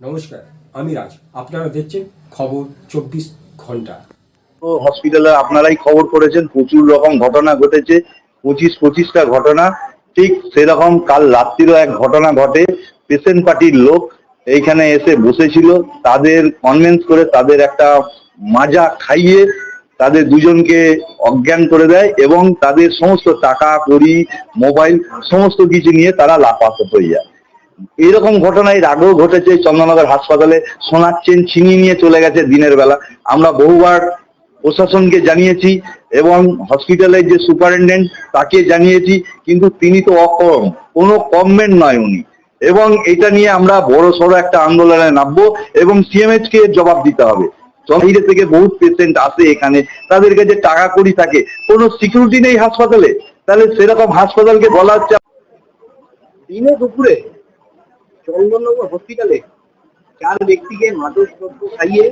নমস্কার, আমি রাজ। আপনারা দেখছেন খবর চব্বিশ ঘণ্টা। তো হসপিটালে আপনারাই খবর করেছেন, প্রচুর রকম ঘটনা ঘটেছে, পঁচিশ পঁচিশটা ঘটনা। ঠিক সেরকম কাল রাত্রিরও এক ঘটনা ঘটে। পেশেন্ট পার্টির লোক এইখানে এসে বসেছিল। তাদের কনভেন্স করে তাদের একটা মাজা খাইয়ে তাদের দুজনকে অজ্ঞান করে দেয় এবং তাদের সমস্ত টাকা, কড়ি মোবাইল সমস্ত কিছু নিয়ে তারা লাপাত হয়ে যায়। এরকম ঘটনা এর আগেও ঘটেছে চন্দননগর হাসপাতালে সোনার চেন ছিনিয়ে নিয়ে চলে গেছে দিনের বেলা। আমরা বহুবার প্রশাসনকে জানিয়েছি এবং হসপিটালের যে সুপারিনটেন্ডেন্ট তাকে জানিয়েছি, কিন্তু তিনি তো অকম কোনো কমমেন্ট নয় উনি। এবং এটা নিয়ে আমরা বড় সড়ো একটা আন্দোলনে নামবো এবং সিএমএইচ কে জবাব দিতে হবে। বাইরে থেকে বহুত পেশেন্ট আসে এখানে, তাদের কাছে টাকা কড়ি থাকে, কোনো সিকিউরিটি নেই হাসপাতালে। তাহলে সেরকম হাসপাতালকে বলা হচ্ছে দিনে দুপুরে চন্দননগর হসপিটালে চার ব্যক্তিকে মাদক দ্রব্য খাইয়ে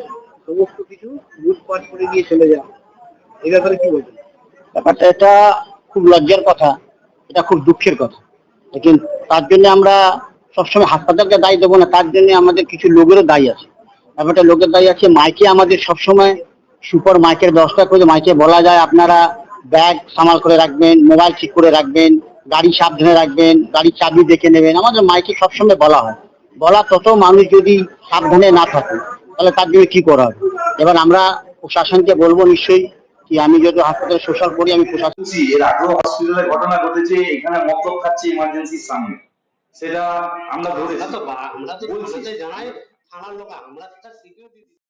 সমস্ত কিছু লুটপাট করে দিয়ে চলে যাওয়া। এই ব্যাপারে কি বলবেন ব্যাপারটা এটা খুব লজ্জার কথা, এটা খুব দুঃখের কথা। লেকিন তার জন্য আমরা সবসময় হাসপাতালকে দায়ী দেবো না, তার জন্য আমাদের কিছু লোকেরও দায়ী আছে। ব্যাপারটা লোকের দায়ী আছে, মাইকে আমাদের সবসময় সুপার মাইকের ব্যবস্থা করে মাইকে বলা যায়, আপনারা ব্যাগ সামাল করে রাখবেন, মোবাইল ঠিক করে রাখবেন গাড়ি সাবধানে রাখবেন গাড়ির চাবি দেখে নেবেন। আমাদের মাইকে সবসময় বলা হয়। বলা তত মানুষ যদি সাবধানে না থাকে তাহলে তার জন্য কি করা হবে? এবার আমরা প্রশাসনকে বলব নিশ্চয়ই কি আমি যেহেতু হাসপাতালে সোশ্যাল করি আমি প্রশাসন এর আগেও হসপিটালে ঘটনা ঘটেছে এখানে মতলব খাচ্ছে ইমার্জেন্সির সামনে। সেটা আমরা ধরেছি। আমরা তো আমরা তো জানাই থানার লোক আমরা সিকিউরিটি